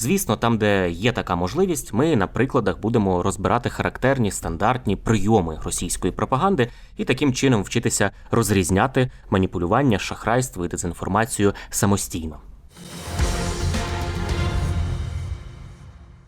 Звісно, там, де є така можливість, ми на прикладах будемо розбирати характерні стандартні прийоми російської пропаганди і таким чином вчитися розрізняти маніпулювання, шахрайство і дезінформацію самостійно.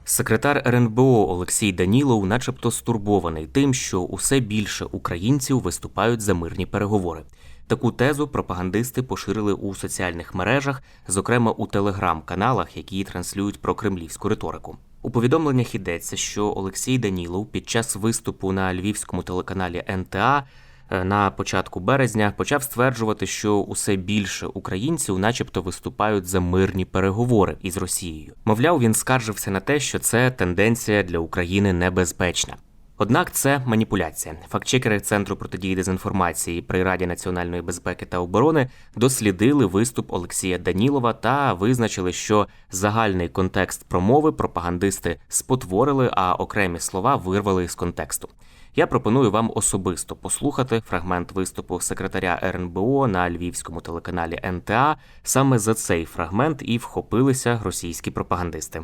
Секретар РНБО Олексій Данілов, начебто, стурбований тим, що усе більше українців виступають за мирні переговори. Таку тезу пропагандисти поширили у соціальних мережах, зокрема у телеграм-каналах, які транслюють про кремлівську риторику. У повідомленнях йдеться, що Олексій Данілов під час виступу на львівському телеканалі НТА е, на початку березня почав стверджувати, що усе більше українців, начебто, виступають за мирні переговори із Росією. Мовляв, він скаржився на те, що це тенденція для України небезпечна. Однак це маніпуляція. Фактчекери Центру протидії дезінформації при Раді національної безпеки та оборони дослідили виступ Олексія Данілова та визначили, що загальний контекст промови пропагандисти спотворили, а окремі слова вирвали з контексту. Я пропоную вам особисто послухати фрагмент виступу секретаря РНБО на львівському телеканалі НТА. Саме за цей фрагмент і вхопилися російські пропагандисти.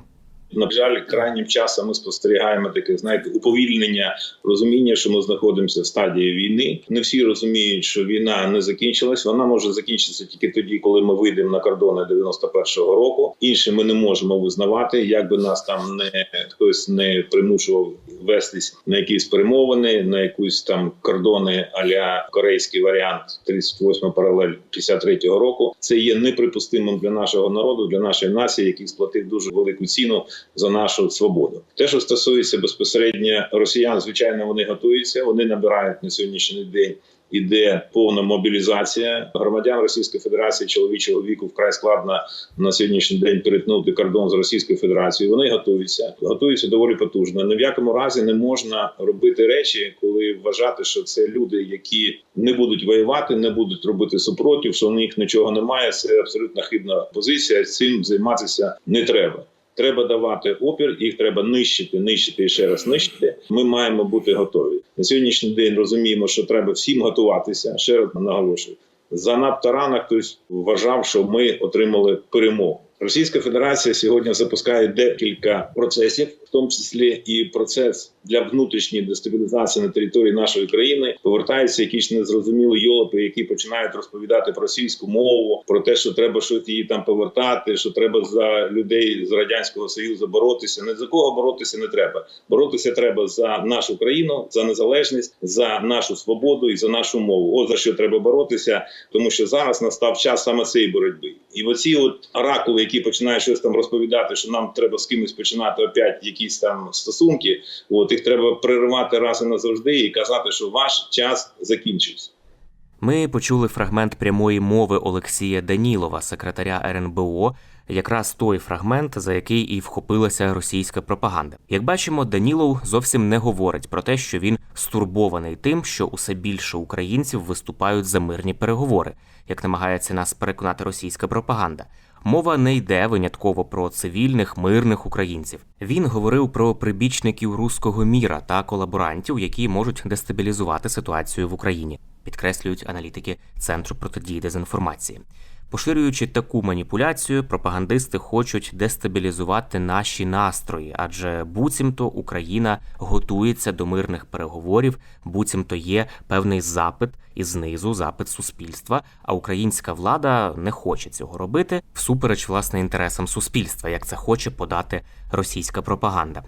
На жаль, крайнім часом ми спостерігаємо таке, знаєте, уповільнення розуміння, що ми знаходимося в стадії війни. Не всі розуміють, що війна не закінчилась. Вона може закінчитися тільки тоді, коли ми вийдемо на кордони 91-го року. Інше ми не можемо визнавати, як би нас там не хтось не примушував вестись на якісь перемовини, на якусь там кордони аля корейський варіант 38 паралель 53-го року. Це є неприпустимим для нашого народу, для нашої нації, який сплатив дуже велику ціну за нашу свободу. Те, що стосується безпосередньо росіян, звичайно, вони готуються. Вони набирають на сьогоднішній день. Іде повна мобілізація громадян Російської Федерації чоловічого віку вкрай складно на сьогоднішній день перетнути кордон з Російською Федерацією. Вони готуються, готуються доволі потужно. Ні в якому разі не можна робити речі, коли вважати, що це люди, які не будуть воювати, не будуть робити супротив, що у них нічого немає. Це абсолютно хибна позиція. Цим займатися не треба. Треба давати опір, їх треба нищити, нищити і ще раз нищити. Ми маємо бути готові на сьогоднішній день. Розуміємо, що треба всім готуватися. Ще раз наголошую. Занадто рано хтось вважав, що ми отримали перемогу. Російська Федерація сьогодні запускає декілька процесів, в тому числі і процес для внутрішньої дестабілізації на території нашої країни. Повертаються якісь незрозумілі йолопи, які починають розповідати про російську мову, про те, що треба щось її там повертати, що треба за людей з радянського союзу боротися. Не за кого боротися не треба. Боротися треба за нашу країну, за незалежність, за нашу свободу і за нашу мову. От за що треба боротися, тому що зараз настав час саме цієї боротьби. І оці от оракули, які починають щось там розповідати, що нам треба з кимось починати опять якісь там стосунки. От їх треба переривати раз і назавжди і казати, що ваш час закінчився. Ми почули фрагмент прямої мови Олексія Данілова, секретаря РНБО, якраз той фрагмент, за який і вхопилася російська пропаганда. Як бачимо, Данілов зовсім не говорить про те, що він стурбований тим, що усе більше українців виступають за мирні переговори, як намагається нас переконати російська пропаганда. Мова не йде винятково про цивільних мирних українців. Він говорив про прибічників руського міра та колаборантів, які можуть дестабілізувати ситуацію в Україні, підкреслюють аналітики Центру протидії дезінформації. Поширюючи таку маніпуляцію, пропагандисти хочуть дестабілізувати наші настрої, адже буцімто Україна готується до мирних переговорів, буцімто є певний запит і знизу, запит суспільства. А українська влада не хоче цього робити всупереч власне інтересам суспільства, як це хоче подати російська пропаганда.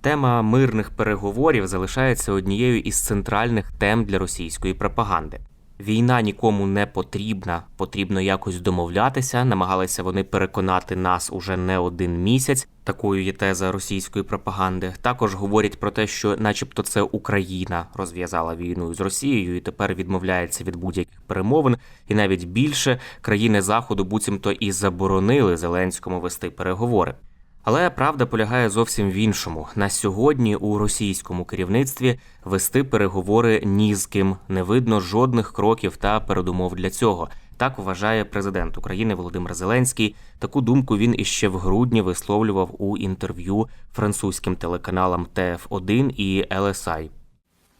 Тема мирних переговорів залишається однією із центральних тем для російської пропаганди. Війна нікому не потрібна, потрібно якось домовлятися. Намагалися вони переконати нас уже не один місяць. Такою є теза російської пропаганди. Також говорять про те, що, начебто, це Україна розв'язала війну з Росією і тепер відмовляється від будь-яких перемовин. І навіть більше країни заходу буцімто і заборонили Зеленському вести переговори. Але правда полягає зовсім в іншому. На сьогодні у російському керівництві вести переговори ні з ким не видно жодних кроків та передумов для цього. Так вважає президент України Володимир Зеленський. Таку думку він іще в грудні висловлював у інтерв'ю французьким телеканалам ТФ1 і LSI.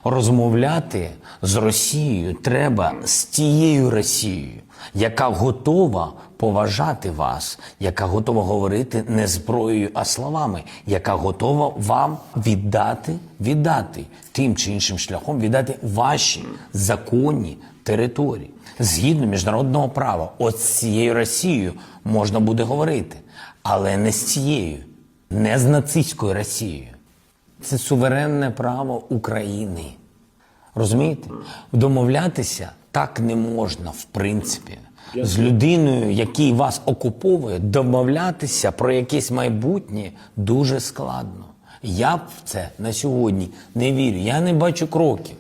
Розмовляти з Росією треба з тією Росією, яка готова поважати вас, яка готова говорити не зброєю, а словами, яка готова вам віддати, віддати тим чи іншим шляхом, віддати ваші законні території згідно міжнародного права. От з цією Росією можна буде говорити, але не з цією, не з нацистською Росією. Це суверенне право України. Розумієте? Домовлятися так не можна, в принципі. З людиною, який вас окуповує, домовлятися про якесь майбутнє дуже складно. Я б в це на сьогодні не вірю. Я не бачу кроків.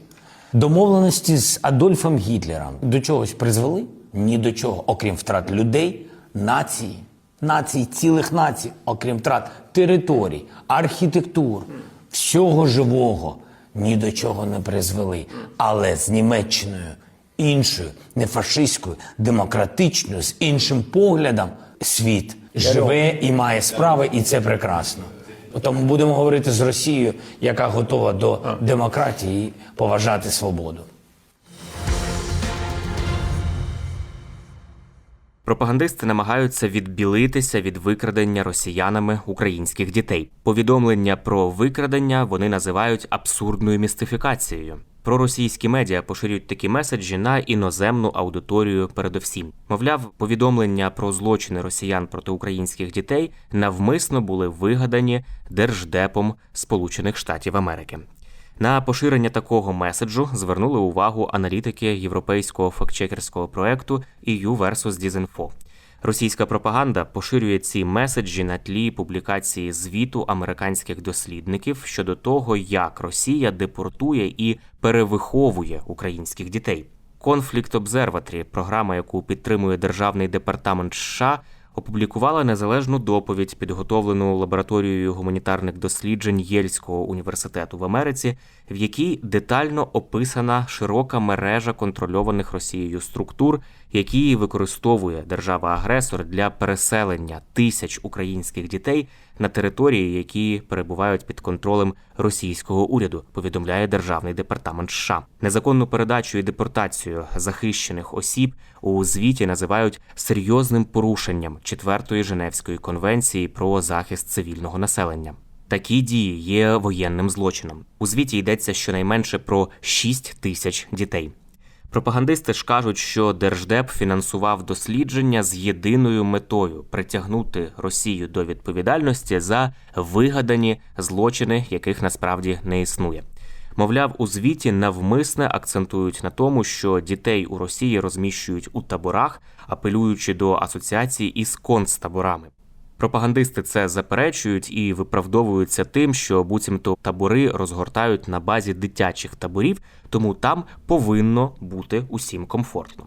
Домовленості з Адольфом Гітлером до чогось призвели? Ні до чого, окрім втрат людей, нації, націй, цілих націй, окрім втрат територій, архітектур, всього живого ні до чого не призвели. Але з Німеччиною іншою, не фашистською, демократичною, з іншим поглядом світ живе і має справи, і це прекрасно. Тому будемо говорити з Росією, яка готова до демократії і поважати свободу. Пропагандисти намагаються відбілитися від викрадення росіянами українських дітей. Повідомлення про викрадення вони називають абсурдною містифікацією. Проросійські медіа поширюють такі меседжі на іноземну аудиторію. Передовсім, мовляв, повідомлення про злочини росіян проти українських дітей навмисно були вигадані держдепом Сполучених Штатів Америки. На поширення такого меседжу звернули увагу аналітики європейського фактчекерського проекту EU versus Disinfo. Російська пропаганда поширює ці меседжі на тлі публікації звіту американських дослідників щодо того, як Росія депортує і перевиховує українських дітей. Conflict Observatory, програма, яку підтримує Державний департамент США, опублікувала незалежну доповідь, підготовлену лабораторією гуманітарних досліджень Єльського університету в Америці, в якій детально описана широка мережа контрольованих Росією структур, які використовує держава-агресор для переселення тисяч українських дітей на території, які перебувають під контролем російського уряду. Повідомляє державний департамент США. Незаконну передачу і депортацію захищених осіб у звіті називають серйозним порушенням четвертої Женевської конвенції про захист цивільного населення. Такі дії є воєнним злочином. У звіті йдеться щонайменше про 6 тисяч дітей. Пропагандисти ж кажуть, що Держдеп фінансував дослідження з єдиною метою притягнути Росію до відповідальності за вигадані злочини, яких насправді не існує. Мовляв, у звіті навмисне акцентують на тому, що дітей у Росії розміщують у таборах, апелюючи до асоціації із концтаборами. Пропагандисти це заперечують і виправдовуються тим, що буцімто табори розгортають на базі дитячих таборів, тому там повинно бути усім комфортно.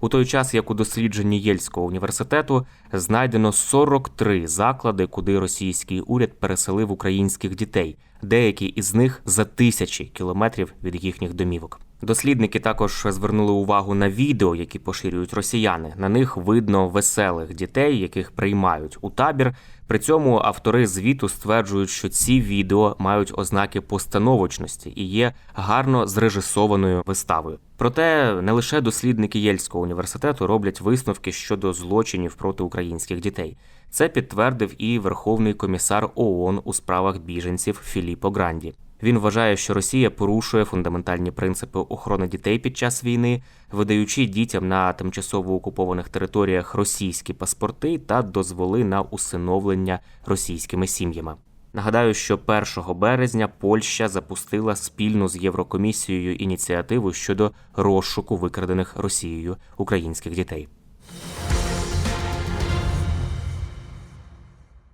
У той час, як у дослідженні Єльського університету знайдено 43 заклади, куди російський уряд переселив українських дітей, деякі із них за тисячі кілометрів від їхніх домівок. Дослідники також звернули увагу на відео, які поширюють росіяни. На них видно веселих дітей, яких приймають у табір. При цьому автори звіту стверджують, що ці відео мають ознаки постановочності і є гарно зрежисованою виставою. Проте не лише дослідники Єльського університету роблять висновки щодо злочинів проти українських дітей. Це підтвердив і Верховний комісар ООН у справах біженців Філіппо Гранді. Він вважає, що Росія порушує фундаментальні принципи охорони дітей під час війни, видаючи дітям на тимчасово окупованих територіях російські паспорти та дозволи на усиновлення російськими сім'ями. Нагадаю, що 1 березня Польща запустила спільну з Єврокомісією ініціативу щодо розшуку викрадених Росією українських дітей.